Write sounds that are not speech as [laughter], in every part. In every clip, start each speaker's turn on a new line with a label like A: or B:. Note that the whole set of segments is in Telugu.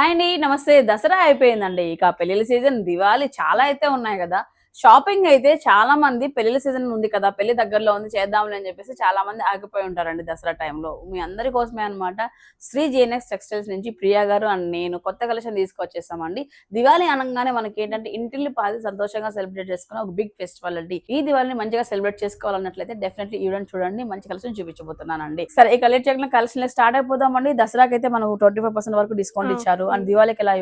A: హాయ్ అండి నమస్తే. దసరా అయిపోయిందండి. ఇక పెళ్ళిళ్ళ సీజన్ దివాళీ చాలా అయితే ఉన్నాయి కదా. షాపింగ్ అయితే చాలా మంది పెళ్ళిళ్ళ సీజన్ ఉంది కదా పెళ్ళి దగ్గరలో ఉంది చేద్దాంలే అని చెప్పేసి చాలా మంది ఆగిపోయి ఉంటారండి దసరా టైంలో మీ అందరి కోసమే అన్నమాట. శ్రీ జేఎన్ఎక్స్ టెక్స్టైల్స్ నుంచి ప్రియా గారు అండ్ నేను కొత్త కలెక్షన్ తీసుకొచ్చేసామండి. దివాళీ అనగానే మనకి ఏంటంటే ఇంటిల్లి పాది సంతోషంగా సెలబ్రేట్ చేసుకున్న ఒక బిగ్ ఫెస్టివల్ అండి. ఈ దివాళిని మంచిగా సెలబ్రేట్ చేసుకోవాలన్నట్లయితే డెఫినెట్లీ ఈవెంట్ చూడండి మంచి కలెక్షన్ చూపించబోతున్నానండి. సరే ఈ కలెక్ట్ చేయడం కలెక్షన్ స్టార్ట్ అయిపోదామండి. దసరాకి అయితే మనకు ట్వంటీ ఫైవ్ పర్సెంట్ వరకు డిస్కౌంట్. ఇచ్చారు. అండ్ దివాళీకి ఎలా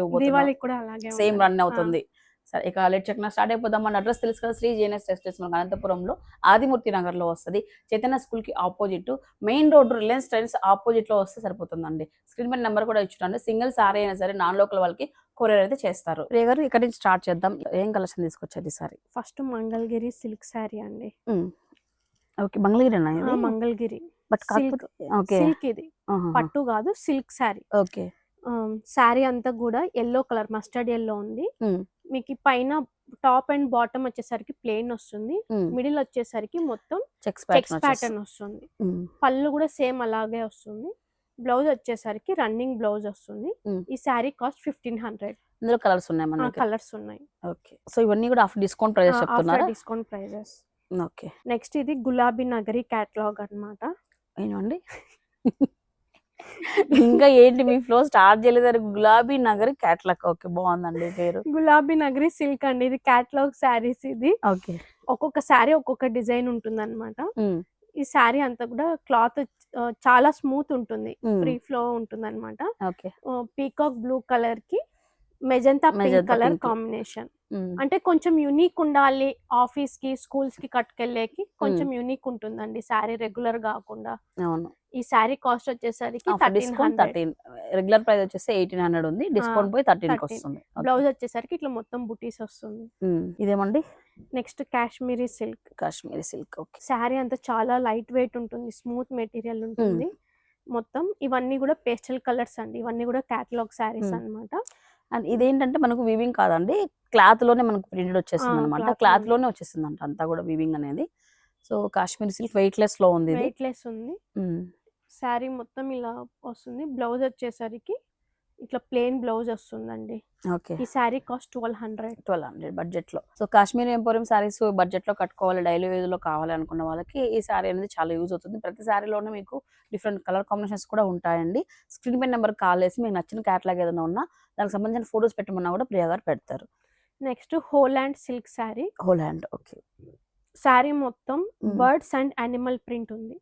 B: అలాగే
A: సేమ్. రన్ అవుతుంది. సరే ఇక లెట్ చెక్ స్టార్ట్ అయిపోదాం మన అడ్రస్ తెలుసు కదా శ్రీ జేఎన్ఎస్ టెక్స్టైల్స్ మనకు అనంతపురంలో ఆదిమూర్తి నగర్లో వస్తుంది. చైతన్య స్కూల్కి opposite main road Reliance trends ఆపోజిట్లో వస్తే సరిపోతుందండి. స్క్రీన్ మీద నెంబర్ కూడా ఇచ్చుంటే సింగిల్ సారీ అయినా సరే నాన్ లోకల్ వాళ్ళకి కొరియర్ అయితే చేస్తారు. ప్రియ గారు ఇక్కడ నుంచి స్టార్ట్ చేద్దాం. ఏం కలెక్షన్ తీసుకొచ్చారు ఈసారి?
B: ఫస్ట్ మంగళగిరి సిల్క్ శారీ అండి.
A: Okay Mangalagiri.
B: Mangalagiri
A: but okay.
B: Silk ఇది. పట్టు కాదు సిల్క్ శారీ
A: ఓకే.
B: శారీ అంతా కూడా ఎల్లో కలర్ మస్టర్డ్ ఎల్లో ఉంది. మీకు పైన టాప్ అండ్ బాటమ్ వచ్చేసరికి ప్లెయిన్ వస్తుంది. మిడిల్ వచ్చేసరికి మొత్తం
A: చెక్స్
B: ప్యాటర్న్ వస్తుంది. పళ్ళు కూడా సేమ్ అలాగే వస్తుంది. బ్లౌజ్ వచ్చేసరికి రన్నింగ్ బ్లౌజ్ వస్తుంది. ఈ శారీ కాస్ట్ ఫిఫ్టీన్ హండ్రెడ్.
A: ఇందులో కలర్స్ ఉన్నాయి మన
B: కలర్స్ ఉన్నాయి.
A: ఓకే. సో ఇవన్నీ కూడా ఆఫ్ డిస్కౌంట్ ప్రైస్ చెప్తున్నారా?
B: Discount prices.
A: ఓకే.
B: నెక్స్ట్ ఇది గులాబీ నగరి క్యాటలాగ్ అన్నమాట.
A: ఏమండి? ఇంకా ఏంటి మీ ఫ్లో స్టార్ట్ చేయలేదు గులాబీ నగర్ క్యాట్లాక్ ఓకే బాగుందండి పేరు.
B: గులాబీ నగరి సిల్క్ అండి ఇది క్యాటలాగ్ శారీస్ ఇది.
A: ఓకే.
B: ఒక్కొక్క శారీ ఒక్కొక్క డిజైన్ ఉంటుంది అనమాట ఈ శారీ అంతా కూడా క్లాత్ చాలా స్మూత్ ఉంటుంది. ఫ్రీ ఫ్లో ఉంటుంది అనమాట
A: ఓకే
B: పీకాక్ బ్లూ కలర్కి మెజంతా పింక్ కలర్. కాంబినేషన్. అంటే కొంచెం యునిక్ ఉండాలి ఆఫీస్కి స్కూల్స్కి కట్టుకెళ్ళేకి కొంచెం యునిక్ ఉంటుందండి. శారీ రెగ్యులర్ కాకుండా.
A: అవును.
B: ఈ శారీ కాస్ట్ వచ్చేసరికి thirteen
A: discount thirteen regular price వచ్చేసి ఎయిటీన్ హండ్రెడ్ ఉంది. డిస్కౌంట్ పోయి థర్టీన్. కి
B: 13.
A: వస్తుంది
B: బ్లౌజ్ వచ్చేసరికి ఇట్లా మొత్తం బుటీస్ వస్తుంది.
A: ఇదేమండి?
B: Next Kashmiri silk.
A: Kashmiri silk okay.
B: Sari అంతా చాలా లైట్ వెయిట్ ఉంటుంది స్మూత్ మెటీరియల్ ఉంటుంది. మొత్తం ఇవన్నీ కూడా పేస్టల్ కలర్స్ అండి. ఇవన్నీ కూడా క్యాటలాగ్ శారీస్
A: Hmm. అండ్ ఇదేంటంటే మనకు వీవింగ్ కాదండి. క్లాత్లోనే మనకు ప్రింటెడ్ వచ్చేస్తుంది అనమాట
B: cloth
A: క్లాత్లోనే.
B: లోనే
A: వచ్చేస్తుంది అంట అంతా కూడా వీవింగ్ అనేది. సో కాశ్మీరీ సిల్క్ వెయిట్ లెస్లో ఉంది
B: వెయిట్ లెస్ ఉంది. శారీ మొత్తం ఇలా వస్తుంది. బ్లౌజ్ వచ్చేసరికి ఇట్లా ప్లెయిన్ బ్లౌజ్ వస్తుందండి.
A: ఓకే.
B: ఈ sari cost twelve hundred.
A: Twelve hundred బడ్జెట్లో సో కాశ్మీర్ ఎంపోరియం సారీస్ బడ్జెట్లో కట్టుకోవాలి డైలీ యూజ్లో కావాలి అనుకున్న వాళ్ళకి ఈ సారీ అనేది చాలా యూజ్ అవుతుంది. ప్రతి సారీలోనే మీకు డిఫరెంట్ కలర్ కాంబినేషన్స్ కూడా ఉంటాయండి. స్క్రీన్ పై నెంబర్ కాల్ చేసి మీకు నచ్చిన క్యాటలాగ్ ఏదైనా ఉన్నా దానికి సంబంధించిన ఫోటోస్ పెట్టమన్నా కూడా ప్రియా గారు పెడతారు.
B: Next whole and silk sari.
A: Whole hand okay.
B: Sari మొత్తం. బర్డ్స్ అండ్ యానిమల్ ప్రింట్ ఉంది.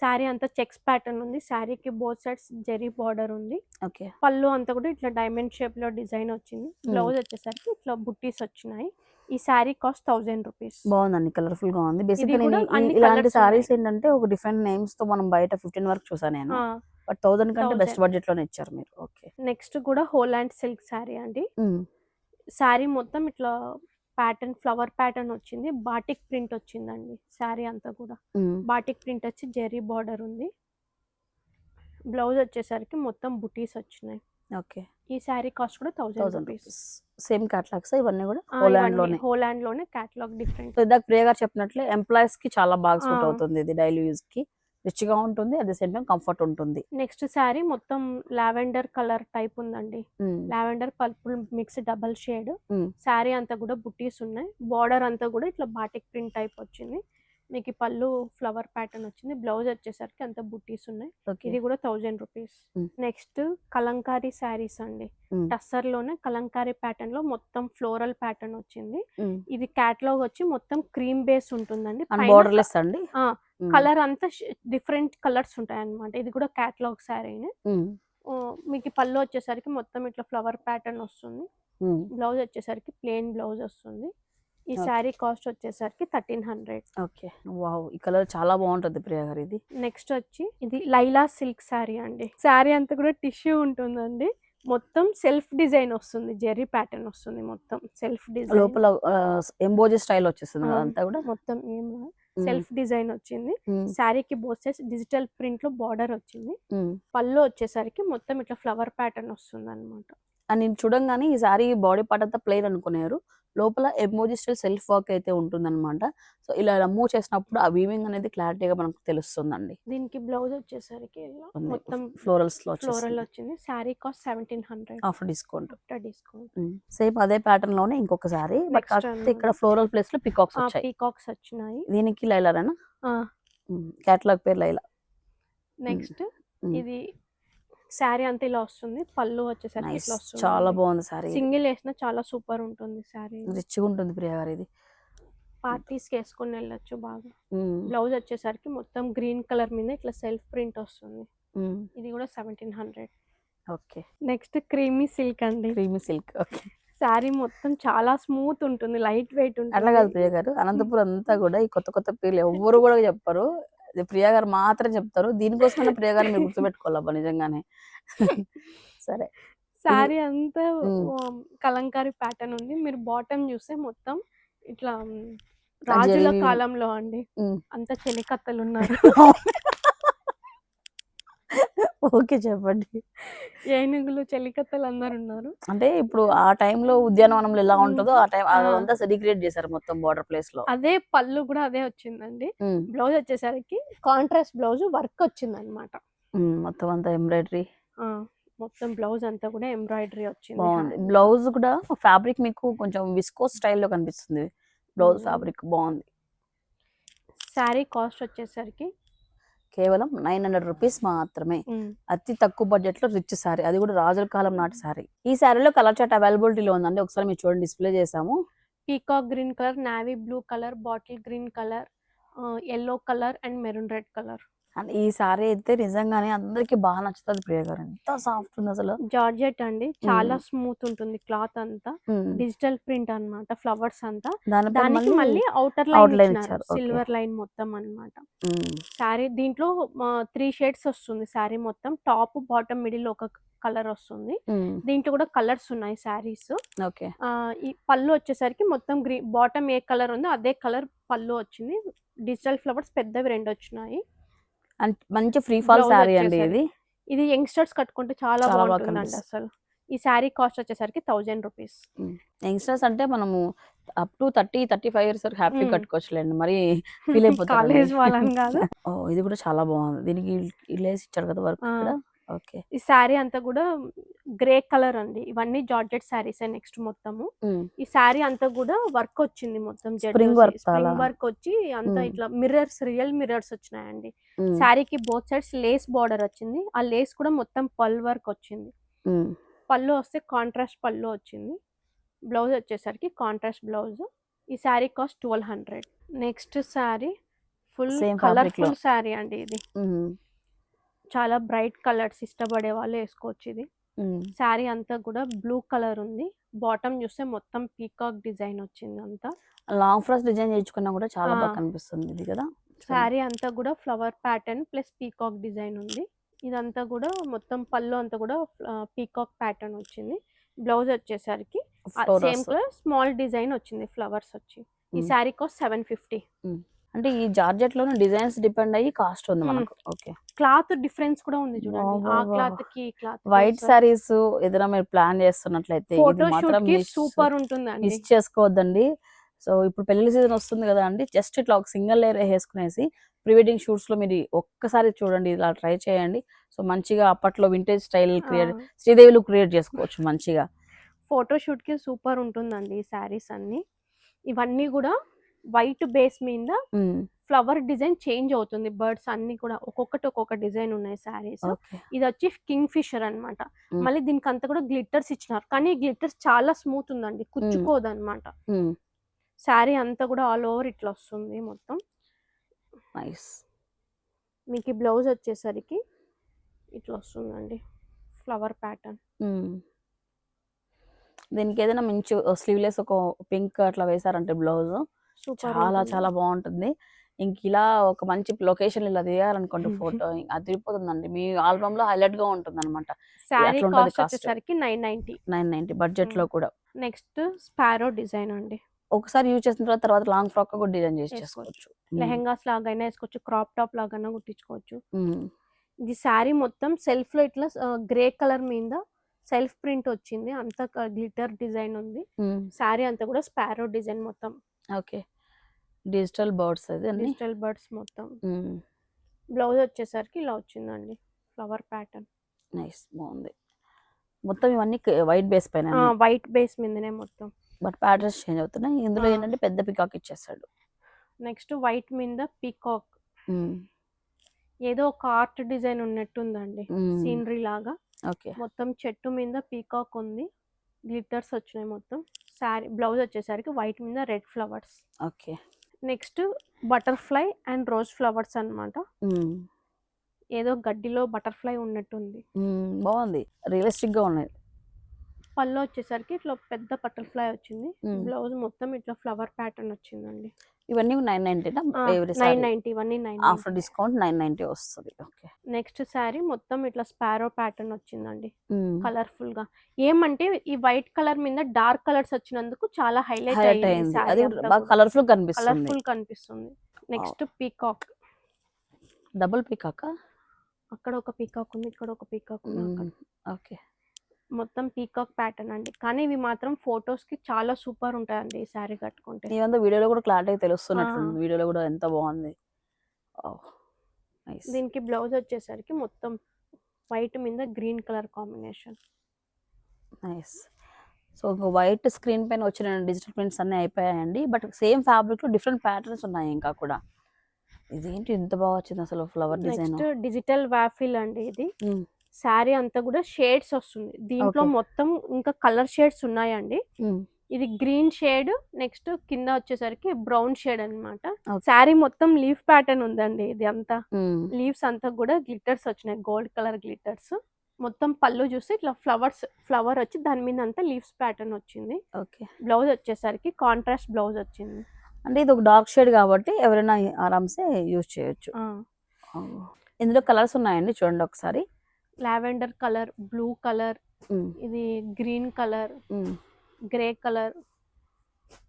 B: శారీ అంతా చెక్స్ ప్యాటర్న్ ఉంది. శారీకి బోత్ సైడ్స్ జెరీ బార్డర్ ఉంది.
A: ఓకే.
B: పళ్ళు అంతా కూడా ఇట్లా డైమండ్ షేప్లో డిజైన్ వచ్చింది. బ్లౌజ్ వచ్చేసరికి ఇట్లా బుట్టీస్ వచ్చినాయి. ఈ శారీ కాస్ట్ థౌజండ్ రూపీస్.
A: బాగుందండి. కలర్ఫుల్గా ఉంది ఇలాంటి సారీస్ ఏంటంటే ఒక డిఫరెంట్ నేమ్స్తో మనం బయట ఫిఫ్టీన్ వరకు చూసాను నేను. బట్ థౌసండ్ కంటే బెస్ట్
B: 1000.
A: బడ్జెట్లోనే ఇచ్చారు మీరు. ఓకే.
B: నెక్స్ట్ కూడా హోల్ అండ్ సిల్క్ శారీ అండి. శారీ మొత్తం ఇట్లా ప్యాటర్న్ ఫ్లవర్ ప్యాటర్న్ వచ్చింది. బాటిక్ ప్రింట్ వచ్చిందండి శారీ అంతా కూడా. బాటిక్ ప్రింట్ వచ్చి జెరీ బార్డర్ ఉంది. బ్లౌజ్ వచ్చేసరికి మొత్తం బుటీస్ వచ్చినాయి.
A: ఓకే.
B: ఈ శారీ కాస్ట్ కూడా
A: థౌసండ్
B: రూపీస్.
A: Same catalogues? ఇవన్నీ కూడా హోల్ హ్యాండ్లోనే?
B: హోల్ హ్యాండ్లోనే క్యాటలాగ్ డిఫరెంట్
A: ఇందాక ప్రియ గారు చెప్పినట్లే ఎంప్లాయీస్కి చాలా బాగా సూట్. అవుతుంది ఇది డైలీ యూజ్కి రిచ్గా ఉంటుంది. At the same time comfort ఉంటుంది.
B: నెక్స్ట్ శారీ మొత్తం లావెండర్ కలర్ టైప్ ఉందండి. Lavender purple mix double shade. Sari అంతా కూడా బుట్టీస్ ఉన్నాయి. బార్డర్ అంతా కూడా ఇట్లా బాటిక్ ప్రింట్ టైప్ వచ్చింది. మీకు ఈ పళ్ళు ఫ్లవర్ ప్యాటర్న్ వచ్చింది. బ్లౌజ్ వచ్చేసరికి అంత బుట్టీస్ ఉన్నాయి. ఇది కూడా thousand rupees. Next Kalamkari saris అండి. టస్సర్లోనే కలంకారీ ప్యాటర్న్లో మొత్తం ఫ్లోరల్ ప్యాటర్న్ వచ్చింది. ఇది క్యాటలాగ్ వచ్చి మొత్తం క్రీమ్ బేస్ ఉంటుందండి.
A: అండ్ బోర్డర్లెస్ అండి.
B: కలర్ అంతా డిఫరెంట్ కలర్స్ ఉంటాయి అన్నమాట ఇది కూడా క్యాటలాగ్ శారీనే.
A: Mm.
B: మీకు పళ్ళు వచ్చేసరికి మొత్తం ఇట్లా ఫ్లవర్ ప్యాటర్న్ వస్తుంది. బ్లౌజ్ వచ్చేసరికి ప్లెయిన్ బ్లౌజ్ వస్తుంది. ఈ. శారీ కాస్ట్ వచ్చేసరికి థర్టీన్ హండ్రెడ్.
A: ఓకే. వావ్. ఈ కలర్ చాలా బాగుంటుంది ప్రియా గారు ఇది.
B: నెక్స్ట్ వచ్చి ఇది లైలా సిల్క్ శారీ అండి. శారీ అంతా కూడా టిష్యూ ఉంటుందండి. మొత్తం సెల్ఫ్ డిజైన్ వస్తుంది. జెర్రీ ప్యాటర్న్ వస్తుంది మొత్తం సెల్ఫ్ డిజైన్.
A: లోపల ఎంబోజీ స్టైల్ వచ్చేస్తుంది
B: ఆ.
A: అదంతా కూడా?
B: మొత్తం ఏం. సెల్ఫ్ డిజైన్ వచ్చింది. శారీకి బోసెస్ డిజిటల్ ప్రింట్లో బార్డర్ వచ్చింది. పళ్ళు వచ్చేసరికి మొత్తం ఇట్లా ఫ్లవర్ ప్యాటర్న్ వస్తుంది అనమాట
A: అండ్ నేను చూడంగానే ఈ సారీ బాడీ పార్ట్ అంతా ప్లెయిన్ అనుకున్నారు లోపల ఎమోజీ స్టైల్ సెల్ఫ్ వర్క్ అయితే ఉంటుందన్నమాట. సో ఇలా మూవ్ చేసినప్పుడు ఆ వీవింగ్ అనేది క్లారిటీగా మనకు తెలుస్తుందండి.
B: దీనికి బ్లౌజ్ వచ్చేసరికి. మొత్తం
A: ఫ్లోరల్స్లో
B: ఫ్లోరల్ వచ్చింది. Sari cost seventeen hundred
A: offer discount
B: discount
A: same అదే ప్యాటర్న్లోనే ఇంకొక సారీ. బట్. ఇక్కడ ఫ్లోరల్ ప్లేస్లో పికాక్స్ వచ్చాయి.
B: పీకాక్స్ వచ్చినాయి.
A: దీనికి లైలారేనా
B: ఆ,
A: కేటలాగ్ పేరు లైలా.
B: నెక్స్ట్. ఇది శారీ అంతా ఇలా వస్తుంది. పళ్ళు వచ్చేసరికి ఇట్లా వస్తుంది
A: చాలా బాగుంది సారీ
B: సింగిల్ వేసినా చాలా సూపర్ ఉంటుంది శారీ
A: రిచ్గా ఉంటుంది ప్రియా గారు ఇది.
B: పార్టీస్కి వేసుకొని వెళ్ళొచ్చు బాగా. బ్లౌజ్ వచ్చేసరికి మొత్తం గ్రీన్ కలర్ మీద ఇట్లా సెల్ఫ్ ప్రింట్ వస్తుంది. ఇది కూడా seventeen hundred.
A: Okay.
B: Next creamy silk అండి.
A: Creamy silk. ఓకే.
B: శారీ మొత్తం చాలా స్మూత్ ఉంటుంది లైట్ వెయిట్
A: అట్లా కాదు
B: ఉంటుంది
A: ప్రియ గారు. అనంతపురం అంతా కూడా ఈ కొత్త కొత్త పేర్లు ఎవ్వరు కూడా చెప్పరు. ప్రియా గారు మాత్రం చెప్తారు. దీనికోసమైనా ప్రియా గారిని మీరు గుర్తుపెట్టుకోవాలబ్బా నిజంగానే. సరే.
B: శారీ అంతా కలంకారీ ప్యాటర్న్ ఉంది. మీరు బాటమ్ చూస్తే మొత్తం ఇట్లా రాజుల కాలంలో అండి. అంత చెలికత్తలు ఉన్నారు. [laughs]
A: ఓకే చెప్పండి.
B: ఏనుగులు చెలికత్తలు అందరు ఉన్నారు
A: అంటే ఇప్పుడు ఆ టైంలో ఉద్యానవనంలో ఎలా ఉంటుందో ఆ టైం. అదంతా రీక్రియేట్ చేశారు మొత్తం బార్డర్ ప్లేస్లో
B: అదే పళ్ళు కూడా అదే వచ్చిందండి. బ్లౌజ్ వచ్చేసరికి కాంట్రాస్ట్ బ్లౌజ్ వర్క్ వచ్చింది అనమాట
A: మొత్తం అంతా ఎంబ్రాయిడరీ.
B: మొత్తం బ్లౌజ్ అంతా కూడా ఎంబ్రాయిడరీ వచ్చింది.
A: బాగుంది. బ్లౌజ్ కూడా ఫ్యాబ్రిక్ మీకు కొంచెం విస్కో స్టైల్లో కనిపిస్తుంది. బ్లౌజ్. ఫ్యాబ్రిక్ బాగుంది.
B: శారీ కాస్ట్ వచ్చేసరికి
A: కేవలం నైన్ హండ్రెడ్ రూపీస్ మాత్రమే. అతి తక్కువ బడ్జెట్లో రిచ్ సారీ. అది కూడా రాజుల కాలం నాటి సారీ. ఈ సారీలో కలర్ చాట్ అవైలబిలిటీలో ఉందండి. ఒకసారి మీరు చూడండి డిస్ప్లే చేసాము
B: peacock green colour navy blue colour bottle green colour yellow colour and maroon red colour.
A: And ఈ సారీ అయితే నిజంగానే అందరికి బాగా నచ్చుతుంది ప్రియ గారు. ఎంత సాఫ్ట్ ఉంది అసలు.
B: జార్జెట్ అండి. చాలా. స్మూత్ ఉంటుంది క్లాత్ అంతా. డిజిటల్ ప్రింట్ అన్నమాట ఫ్లవర్స్ అంతా. దానికి మళ్ళీ అవుటర్ లైన్
A: ఇచ్చారు.
B: సిల్వర్ లైన్ మొత్తం అన్నమాట.
A: మ్మ్.
B: శారీ దీంట్లో త్రీ షేడ్స్ వస్తుంది శారీ మొత్తం. టాప్ బాటమ్ మిడిల్ ఒక కలర్ వస్తుంది. దీంట్లో కూడా కలర్స్ ఉన్నాయి శారీస్
A: ఓకే.
B: ఈ పళ్ళు వచ్చేసరికి మొత్తం గ్రీన్ బాటమ్ ఏ కలర్ ఉందో అదే కలర్ పళ్ళు వచ్చింది. డిజిటల్ ఫ్లవర్స్ పెద్దవి రెండు వచ్చినాయి.
A: అండ్ మంచి ఫ్రీ ఫాల్ సారీ అండి ఇది.
B: ఇది యంగ్స్టర్స్ కట్టుకుంటే చాలా
A: చాలా బాగా
B: బాగుంటుందండి. అసలు. ఈ శారీ కాస్ట్ వచ్చేసరికి థౌజండ్ రూపీస్.
A: యంగ్స్టర్స్ అంటే మనము up to thirty thirty five years వరకు హ్యాపీ. కట్టుకోవచ్చులేండి. మరి ఫీల్ అయిపోతారు [laughs]
B: కాలేజ్ వాళ్ళని కాదు. [laughs]
A: ఓ ఇది కూడా చాలా బాగుంది. దీనికి లేస్ ఇచ్చారు కదా వర్క్ ఓకే.
B: ఈ శారీ అంతా కూడా గ్రే కలర్ అండి. ఇవన్నీ జార్జెట్ శారీస్ నెక్స్ట్ మొత్తము. ఈ శారీ అంతా కూడా వర్క్ వచ్చింది మొత్తం. స్ప్రింగ్ వర్క్ వచ్చి అంతా. ఇట్లా మిర్రర్స్ రియల్ మిర్రర్స్ వచ్చినాయండి. శారీకి బోత్ సైడ్స్ లేస్ బార్డర్ వచ్చింది. ఆ లేస్ కూడా మొత్తం పల్ వర్క్ వచ్చింది. పళ్ళు వస్తే కాంట్రాస్ట్ పళ్ళు వచ్చింది. బ్లౌజ్ వచ్చేసరికి కాంట్రాస్ట్ బ్లౌజ్. ఈ sari cost twelve hundred. Next sari full. Colourful sari అండి ఇది. చాలా బ్రైట్ కలర్స్ ఇష్టపడే వాళ్ళు వేసుకోవచ్చు ఇది. శారీ అంతా కూడా బ్లూ కలర్ ఉంది. బాటమ్ చూస్తే మొత్తం పీకాక్ డిజైన్ వచ్చింది అంతా.
A: లాంగ్ ఫ్రాక్స్ డిజైన్ చేయించుకున్నా కూడా చాలా బాగా. కనిపిస్తుంది ఇది కదా.
B: శారీ అంతా కూడా flower pattern plus peacock design ఉంది. ఇదంతా కూడా మొత్తం పళ్ళు అంతా కూడా పీకాక్ ప్యాటర్న్ వచ్చింది. బ్లౌజ్ వచ్చేసరికి. సేమ్ కలర్ స్మాల్ డిజైన్ వచ్చింది ఫ్లవర్స్ వచ్చి. ఈ. Sari cost seven fifty.
A: అంటే ఈ జార్జెట్లోనే డిజైన్స్ డిపెండ్ అయ్యి కాస్ట్ ఉంది. మనకు. ఓకే.
B: క్లాత్ డిఫరెన్స్ కూడా ఉంది చూడండి. ఆ.
A: క్లాత్కి
B: క్లాత్
A: వైట్ సారీస్ ఏదైనా మీరు ప్లాన్ చేస్తున్నట్లయితే ఇది మాత్రం
B: సూపర్ ఉంటుందండి.
A: మిస్ చేసుకోవద్దండి. సో ఇప్పుడు పెళ్ళి సీజన్ వస్తుంది కదా అండి. జస్ట్ ఇట్లా ఒక సింగిల్ లేయర్ వేసుకునేసి ప్రీ వెడ్డింగ్ షూట్స్లో మీరు ఒక్కసారి చూడండి ఇలా ట్రై చేయండి. సో మంచిగా అప్పట్లో వింటేజ్ స్టైల్ క్రియేట్ శ్రీదేవిలు క్రియేట్ చేసుకోవచ్చు మంచిగా.
B: ఫోటో షూట్కి సూపర్ ఉంటుందండి ఈ శారీస్ అన్ని. ఇవన్నీ కూడా వైట్ బేస్ మీద. ఫ్లవర్ డిజైన్ చేంజ్ అవుతుంది. బర్డ్స్ అన్ని కూడా ఒక్కొక్కటి ఒక్కొక్క డిజైన్ ఉన్నాయి శారీస్. ఇది వచ్చి కింగ్ ఫిషర్ అన్నమాట.
A: Mm.
B: మళ్ళీ దీనికి అంతా కూడా గ్లిట్టర్స్ ఇచ్చినారు. కానీ గ్లిట్టర్స్ చాలా స్మూత్ ఉందండి. కుచ్చుకోదు అనమాట. శారీ అంతా కూడా ఆల్ ఓవర్ ఇట్లా వస్తుంది మొత్తం.
A: నైస్.
B: మీకు బ్లౌజ్ వచ్చేసరికి ఇట్లా వస్తుందండి. Flower pattern.
A: దీనికి ఏదైనా మంచి స్లీవ్లెస్ ఒక పింక్ అట్లా వేసారంటే బ్లౌజ్. చాలా చాలా బాగుంటుంది. ఇంక ఇలా ఒక మంచి లొకేషన్ ఇలా తీయాలనుకోండి ఫోటో అదిరిపోతుందండి మీ ఆల్బమ్లో హైలైట్గా ఉంటుంది అనమాట
B: నైన్ నైన్టీ.
A: నైన్ నైన్టీ బడ్జెట్లో కూడా.
B: నెక్స్ట్ స్పారో డిజైన్ అండి.
A: ఒకసారి యూజ్ చేసిన తర్వాత తర్వాత లాంగ్ ఫ్రాక్ కూడా డిజైన్ చేసి. చేసుకోవచ్చు.
B: లెహెంగాస్ లాగైనా వేసుకోవచ్చు క్రాప్ టాప్ లాగైనా కుట్టించుకోవచ్చు. ఇది శారీ మొత్తం సెల్ఫ్లో ఇట్లా గ్రే కలర్ మీద సెల్ఫ్ ప్రింట్ వచ్చింది. అంతా గ్లిటర్ డిజైన్ ఉంది. శారీ అంతా కూడా స్పారో డిజైన్ మొత్తం.
A: ఓకే. డిజిటల్ బర్డ్స్ అది
B: డిజిటల్ బర్డ్స్ మొత్తం. బ్లౌజ్ వచ్చేసరికి ఇలా వచ్చిందండి. Flower pattern.
A: నైస్ బాగుంది. మొత్తం ఇవన్నీ వైట్ బేస్ పైన
B: వైట్ బేస్ మీదనే మొత్తం.
A: బట్ ప్యాటర్న్స్ చేంజ్ అవుతున్నాయి. ఇందులో. ఏంటంటే పెద్ద పికాక్ ఇచ్చేస్తాడు.
B: నెక్స్ట్ వైట్ మీద పీకాక్. ఏదో ఒక ఆర్ట్ డిజైన్ ఉన్నట్టుందండి. సీనరీ లాగా.
A: ఓకే.
B: మొత్తం చెట్టు మీద పీకాక్ ఉంది. గ్లిటర్స్ వచ్చినాయి మొత్తం. శారీ బ్లౌజ్ వచ్చేసరికి వైట్ మీద red flowers.
A: Okay.
B: Next butterfly and rose flowers అన్నమాట. ఏదో గడ్డిలో బటర్ఫ్లై ఉన్నట్టుంది.
A: బాగుంది. రియలిస్టిక్గా ఉన్నాయి.
B: పళ్ళు వచ్చేసరికి ఇట్లా పెద్ద బటర్ఫ్లై వచ్చింది. బ్లౌజ్ మొత్తం ఇట్లా ఫ్లవర్ ప్యాటర్న్ వచ్చిందండి.
A: ఇవన్నీ నైన్ ఎవరి
B: నైన్ నైన్టీ ఇవన్నీ nine
A: after discount nine ninety వస్తుంది. ఓకే.
B: నెక్స్ట్ శారీ మొత్తం ఇట్లా స్పారో ప్యాటర్న్ వచ్చిందండి. కలర్ఫుల్గా ఏమంటే ఈ వైట్ కలర్ మీద డార్క్ కలర్స్ వచ్చినందుకు చాలా హైలైట్
A: అయింది అది కలర్ఫుల్ కనిపిస్తుంది.
B: కలర్ఫుల్ కనిపిస్తుంది. Next peacock.
A: Double peacock?
B: అక్కడ ఒక పీకాక్ ఉంది ఇక్కడ ఒక పీకాక్ ఉంది.
A: ఓకే.
B: మొత్తం పీకాక్ ప్యాటర్న్ అండి. కానీ ఇవి మాత్రం ఫొటోస్కి చాలా సూపర్ ఉంటాయండి ఈ శారీ కట్టుకుంటే.
A: ఇవంతా వీడియోలో కూడా క్లారిటీ తెలుస్తున్నట్టుంది
B: ఆ.
A: వీడియోలో కూడా ఎంత బాగుంది. నైస్
B: దీనికి బ్లౌజ్ వచ్చేసరికి మొత్తం వైట్ మీద green colour combination
A: nice so ఇంకా వైట్ స్క్రీన్ పైన వచ్చిన డిజిటల్ ప్రింట్స్ అన్నీ అయిపోయాయండి. బట్ సేమ్ ఫ్యాబ్రిక్లో డిఫరెంట్ ప్యాటర్న్స్ ఉన్నాయి ఇంకా కూడా. ఇదేంటి ఇంత బాగా వచ్చింది అసలు ఫ్లవర్ డిజైన్
B: డిజిటల్ వాఫిల్ అండి ఇది. శారీ అంతా కూడా షేడ్స్ వస్తుంది. దీంట్లో. మొత్తం ఇంకా కలర్ షేడ్స్ ఉన్నాయండి. ఇది గ్రీన్ షేడ్ నెక్స్ట్ కింద వచ్చేసరికి బ్రౌన్ షేడ్ అన్నమాట.
A: Okay.
B: శారీ మొత్తం లీఫ్ ప్యాటర్న్ ఉందండి ఇది అంతా. లీవ్స్ అంతా కూడా గ్లిటర్స్ వచ్చినాయి. గోల్డ్ కలర్ గ్లిటర్స్ మొత్తం పళ్ళు చూస్తే ఇట్లా ఫ్లవర్స్ ఫ్లవర్ వచ్చి దాని మీద అంతా లీవ్స్ ప్యాటర్న్ వచ్చింది.
A: ఓకే.
B: బ్లౌజ్ వచ్చేసరికి కాంట్రాస్ట్ బ్లౌజ్ వచ్చింది.
A: అంటే ఇది ఒక డార్క్ షేడ్ కాబట్టి ఎవరైనా ఆరామ్సే యూజ్ చేయొచ్చు. ఇందులో కలర్స్ ఉన్నాయండి చూడండి ఒకసారి.
B: Lavender colour blue colour. ఇది గ్రీన్ కలర్. గ్రే కలర్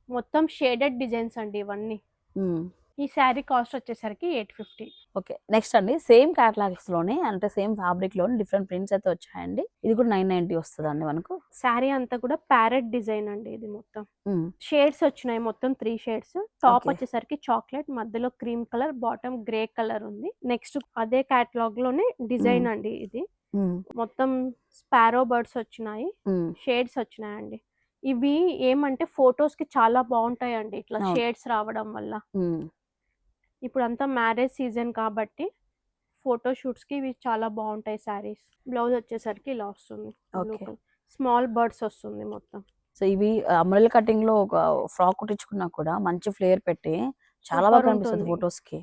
B: మొత్తం షేడెడ్ డిజైన్స్ అండి ఇవన్నీ. ఈ శారీ కాస్ట్ వచ్చేసరికి ఎయిట్ ఫిఫ్టీ
A: ఓకే నెక్స్ట్ అండి సేమ్ క్యాటలాగ్స్లోనే అంటే సేమ్ ఫ్యాబ్రిక్లోనే డిఫరెంట్ ప్రింట్స్ అయితే వచ్చాయండి ఇది కూడా నైన్ నైన్టీ వస్తుంది అండి మనకు
B: శారీ అంతా కూడా ప్యారెట్ డిజైన్ అండి ఇది మొత్తం. షేడ్స్ వచ్చినాయి మొత్తం త్రీ షేడ్స్ టాప్. వచ్చేసరికి చాక్లెట్ మధ్యలో cream colour bottom grey colour ఉంది నెక్స్ట్ అదే కేటలాగ్లోనే డిజైన్. అండి ఇది. మొత్తం స్పారో బర్డ్స్ వచ్చినాయి. షేడ్స్ వచ్చినాయండి ఇవి ఏమంటే ఫొటోస్కి చాలా బాగుంటాయండి ఇట్లా. షేడ్స్ రావడం వల్ల. ఇప్పుడు అంతా మ్యారేజ్ సీజన్ కాబట్టి ఫోటో షూట్స్కి ఇవి చాలా బాగుంటాయి శారీస్ బ్లౌజ్ వచ్చేసరికి ఇలా వస్తుంది. స్మాల్ బర్డ్స్ వస్తుంది మొత్తం
A: సో ఇవి అమరల్ కటింగ్లో ఒక ఫ్రాక్ కుట్టించుకున్నా కూడా మంచి ఫ్లేయర్ పెట్టి చాలా బాగా కనిపిస్తుంది. ఫొటోస్కి.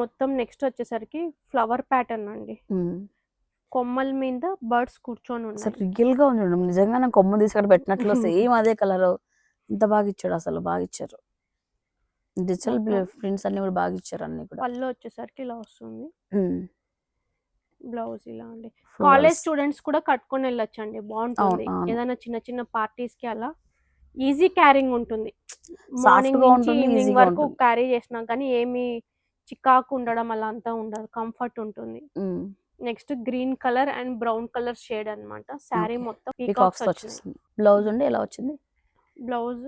B: మొత్తం నెక్స్ట్ వచ్చేసరికి ఫ్లవర్ ప్యాటర్న్ అండి. కొమ్మల మీద బర్డ్స్ కూర్చొని ఉన్నాయి
A: రియల్గా ఉంది. నిజంగా కొమ్మ తీసుకొని పెట్టినట్లు [laughs] సేమ్ అదే కలర్ ఇంత బాగా ఇచ్చాడు అసలు బాగా ఇచ్చారు డిజిటల్. ప్రింట్స్ అన్ని కూడా బాగా ఇచ్చారు అన్ని కూడా
B: పళ్ళు వచ్చేసరికి ఇలా వస్తుంది. బ్లౌజ్ ఇలా అండి. కాలేజ్ స్టూడెంట్స్ కూడా కట్టుకొని వెళ్ళొచ్చు అండి బాగుంటుంది. ఏదైనా చిన్న చిన్న పార్టీస్కి అలా ఈజీ క్యారింగ్ ఉంటుంది మార్నింగ్ నుంచి ఈవినింగ్ వరకు. క్యారీ చేసినా కానీ ఏమి చికాకు ఉండడం అలా అంతా ఉండదు కంఫర్ట్ ఉంటుంది. Next green colour and brown colour shade అన్నమాట శారీ. మొత్తం
A: పీకాక్స్ బ్లౌజ్ ఉండి ఎలా వచ్చింది
B: బ్లౌజ్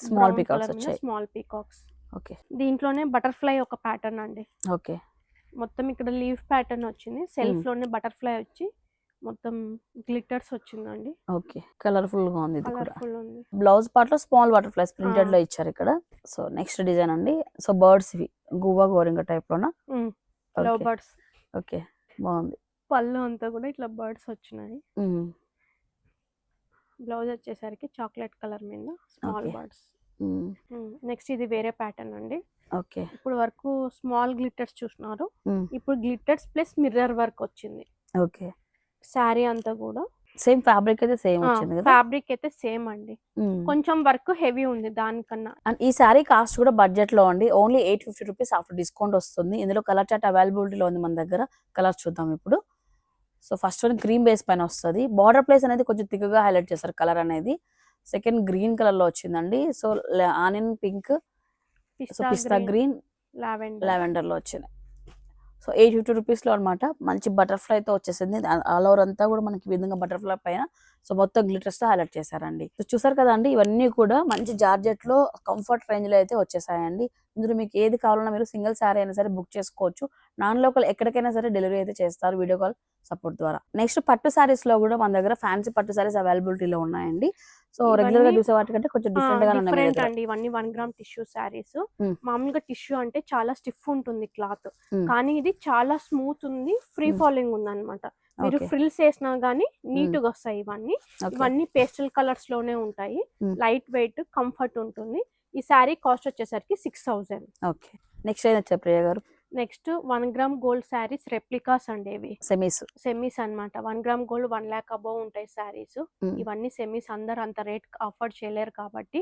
A: స్మాల్ పీకాక్స్ వచ్చాయి.
B: Small peacocks
A: okay.
B: దీంట్లోనే బటర్ఫ్లై ఒక ప్యాటర్న్ అండి.
A: ఓకే.
B: మొత్తం ఇక్కడ లీవ్ ప్యాటర్న్ వచ్చింది. Self
A: Hmm.
B: లోనే బటర్ఫ్లై వచ్చి మొత్తం గ్లిటర్స్ వచ్చిందండి.
A: ఓకే. కలర్ఫుల్గా ఉంది ఇది కూడా.
B: కలర్ఫుల్ ఉంది.
A: బ్లౌజ్ పార్ట్లో స్మాల్ బటర్ఫ్లైస్ ప్రింటెడ్. లో ఇచ్చారు ఇక్కడ. సో నెక్స్ట్ డిజైన్ అండి. సో బర్డ్స్ ఇవి. గువ్వా గోరింగ టైప్ లోనా?
B: లవ్ బర్డ్స్
A: ఓకే బాగుంది.
B: పళ్ళు అంతా కూడా ఇట్లా బర్డ్స్ వచ్చినాయి.
A: Mm.
B: బ్లౌజ్ వచ్చేసరికి చాక్లెట్ కలర్ మీద స్మాల్. బర్డ్స్. నెక్స్ట్ ఇది వేరే ప్యాటర్న్ అండి.
A: ఓకే.
B: ఇప్పుడు వరకు స్మాల్ గ్లిటర్స్ చూసినారు. ఇప్పుడు గ్లిటర్స్ ప్లస్ మిర్రర్ వర్క్ వచ్చింది.
A: ఓకే.
B: శారీ అంతా కూడా.
A: సేమ్ ఫ్యాబ్రిక్ అయితే సేమ్ వచ్చింది కదా?
B: ఫ్యాబ్రిక్ అయితే సేమ్ అండి. కొంచెం వర్క్ హెవీ ఉంది దానికన్నా.
A: అండ్ ఈ శారీ కాస్ట్ కూడా బడ్జెట్లో అండి. Only eight fifty rupees after discount వస్తుంది. ఇందులో కలర్ చాట్ అవైలబిలిటీలో ఉంది మన దగ్గర. కలర్స్ చూద్దాం ఇప్పుడు. So first one cream base పైన వస్తుంది. బార్డర్ ప్లేస్ అనేది కొంచెం తిక్కగా హైలైట్ చేస్తారు కలర్ అనేది. సెకండ్ గ్రీన్ కలర్లో వచ్చిందండి. సో ఆనియన్ పింక్ సో పిస్తా గ్రీన్
B: లావెండర్
A: లావెండర్. లో వచ్చినాయి సో ఎయిట్ ఫిఫ్టీ రూపీస్లో అనమాట మంచి బటర్ఫ్లై తో వచ్చేసింది. ఆల్ ఓవర్ అంతా కూడా మనకి విధంగా బటర్ఫ్లై పైన సో మొత్తం glitters తో హైలైట్ చేశారండి. సో చూసారు కదండి ఇవన్నీ కూడా మంచి జార్జెట్లో కంఫర్ట్ రేంజ్లో అయితే వచ్చేసాయండి. ఇందులో మీకు ఏది కావాలన్నా మీరు సింగిల్ శారీ అయినా సరే బుక్ చేసుకోవచ్చు నాన్ లోకల్ ఎక్కడికైనా సరే డెలివరీ అయితే చేస్తారు వీడియో కాల్ సపోర్ట్ ద్వారా నెక్స్ట్ పట్టు సారీస్లో కూడా మన దగ్గర ఫ్యాన్సీ పట్టు సారీస్ అవైలబిలిటీలో ఉన్నాయండి సో
B: రెగ్యులర్గా
A: చూసే వాటికంటే కొంచెం డిఫరెంట్గా
B: డిఫరెంట్. అండి ఇవన్నీ వన్ గ్రామ్ టిష్యూ శారీస్
A: మ్మ్.
B: మామూలుగా టిష్యూ అంటే చాలా స్టిఫ్ ఉంటుంది క్లాత్. కానీ ఇది చాలా స్మూత్ ఉంది ఫ్రీ. ఫాలింగ్ ఉంది అనమాట మీరు. ఫ్రిల్స్ వేసినా గానీ నీట్గా వస్తాయి ఇవన్నీ. ఇవన్నీ పేస్టల్ కలర్స్లోనే ఉంటాయి. లైట్ వెయిట్ కంఫర్ట్ ఉంటుంది. ఈ శారీ కాస్ట్ వచ్చేసరికి సిక్స్ థౌజండ్.
A: ఓకే. నెక్స్ట్ ఏం వచ్చారు ప్రియ గారు?
B: Next one gram gold saris replicas అండి ఇవి
A: సెమీస్
B: సెమీస్ అన్నమాట one gram gold one lakh above ఉంటాయి శారీస్. ఇవన్నీ సెమీస్ అందరు అంత రేట్ అఫోర్డ్ చేయలేరు కాబట్టి.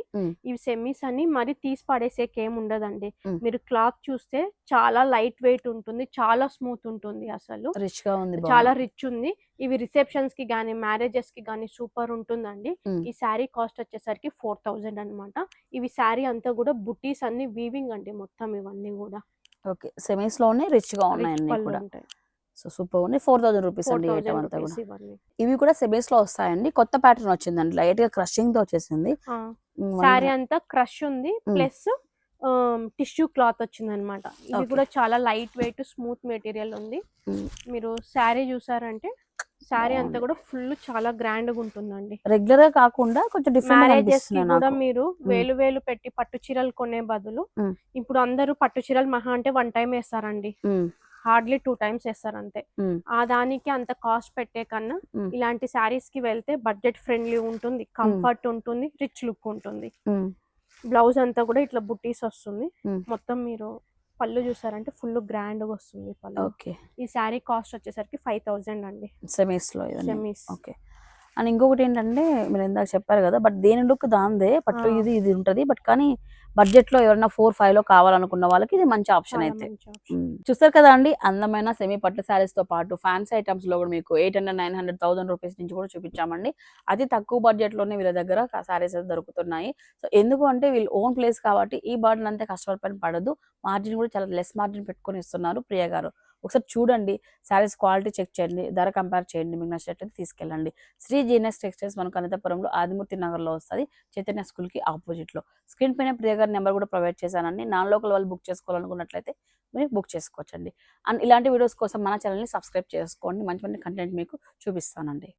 B: ఇవి సెమీస్ అని మరి తీసి పడేసేకి ఏం ఉండదండి. మీరు క్లాత్ చూస్తే చాలా లైట్ వెయిట్ ఉంటుంది చాలా స్మూత్ ఉంటుంది అసలు
A: రిచ్గా ఉంది
B: చాలా. రిచ్ ఉంది ఇవి రిసెప్షన్స్కి గానీ మ్యారేజెస్కి గానీ సూపర్ ఉంటుందండి. ఈ శారీ కాస్ట్ వచ్చేసరికి ఫోర్ థౌజండ్ అనమాట ఇవి శారీ అంతా కూడా బుటీస్ అన్ని వీవింగ్ అండి మొత్తం ఇవన్నీ కూడా
A: ఓకే. సెమీస్లోనే రిచ్గా ఉన్నాయి
B: Rich
A: అన్ని
B: పళ్ళు
A: కూడా. సో సూపర్ ఉంది ఫోర్ థౌసండ్ రూపీస్ అండి ఐటమ్ అంతా కూడా. ఇవి కూడా సెమీస్లో వస్తాయండి. కొత్త ప్యాటర్న్ వచ్చిందండి. లైట్గా క్రషింగ్తో వచ్చేసింది వన్-
B: అంతా క్రష్ ఉంది. ప్లస్ టిష్యూ క్లాత్ వచ్చింది అనమాట ఇది. కూడా చాలా లైట్ వెయిట్ స్మూత్ మెటీరియల్ ఉంది. మీరు శారీ చూసారంటే శారీ అంతా. కూడా ఫుల్ చాలా గ్రాండ్గా ఉంటుందండి
A: రెగ్యులర్గా కాకుండా కొంచెం డిఫరెంట్
B: మ్యారేజెస్ కూడా మీరు వేలు వేలు పెట్టి పట్టు చీరలు కొనే బదులు. ఇప్పుడు అందరూ పట్టు చీరలు మహా అంటే వన్ టైం వేస్తారండి హార్డ్లీ టూ టైమ్స్ వేస్తారు అంతే. ఆ దానికి అంత కాస్ట్ పెట్టే కన్నా. ఇలాంటి శారీస్కి వెళ్తే బడ్జెట్ ఫ్రెండ్లీ ఉంటుంది కంఫర్ట్ ఉంటుంది రిచ్ లుక్ ఉంటుంది. బ్లౌజ్ అంతా కూడా ఇట్లా బుట్టీస్ వస్తుంది. మొత్తం మీరు పళ్ళు చూసారంటే ఫుల్ గ్రాండ్గా వస్తుంది పళ్ళు.
A: ఓకే.
B: ఈ శారీ కాస్ట్ వచ్చేసరికి ఫైవ్ థౌజండ్ అండి.
A: సెమీస్లో
B: సెమీస్
A: ఓకే. అండ్ ఇంకొకటి ఏంటంటే మీరు ఇందాక చెప్పారు కదా బట్ దేని లుక్ దాందే పట్టు. ఇది ఇది ఉంటది బట్ కానీ బడ్జెట్లో ఎవరైనా ఫోర్ ఫైవ్లో కావాలనుకున్న వాళ్ళకి ఇది మంచి ఆప్షన్ అయితే. చూస్తారు కదా అండి అందమైన సెమీ పట్టు శారీస్తో పాటు ఫ్యాన్సీ ఐటమ్స్లో కూడా మీకు eight hundred nine hundred thousand rupees నుంచి కూడా చూపించామండి. అతి తక్కువ బడ్జెట్లోనే వీళ్ళ దగ్గర శారీస్ అయితే దొరుకుతున్నాయి. సో ఎందుకు అంటే వీళ్ళు ఓన్ ప్లేస్ కాబట్టి ఈ బర్డన్ అంతా కస్టమర్ పైన పడదు. మార్జిన్ కూడా చాలా లెస్ మార్జిన్ పెట్టుకొని ఇస్తున్నారు ప్రియ గారు. ఒకసారి చూడండి శారీస్ క్వాలిటీ చెక్ చేయండి ధర కంపేర్ చేయండి మీకు నచ్చినట్లయితే తీసుకెళ్ళండి. శ్రీ జీఎన్ఎస్ టెక్స్టైల్స్ మనకు అనంతపురంలో ఆదిమూర్తి నగర్లో వస్తుంది చైతన్య స్కూల్కి ఆపోజిట్లో. స్క్రీన్ పైన ప్రియ గారి నెంబర్ కూడా ప్రొవైడ్ చేశానండి. నాన్ లోకల్ వాళ్ళు బుక్ చేసుకోవాలనుకున్నట్లయితే మీరు బుక్ చేసుకోవచ్చండి. అండ్ ఇలాంటి వీడియోస్ కోసం మన ఛానల్ని సబ్స్క్రైబ్ చేసుకోండి. మంచి మంచి కంటెంట్ మీకు చూపిస్తానండి.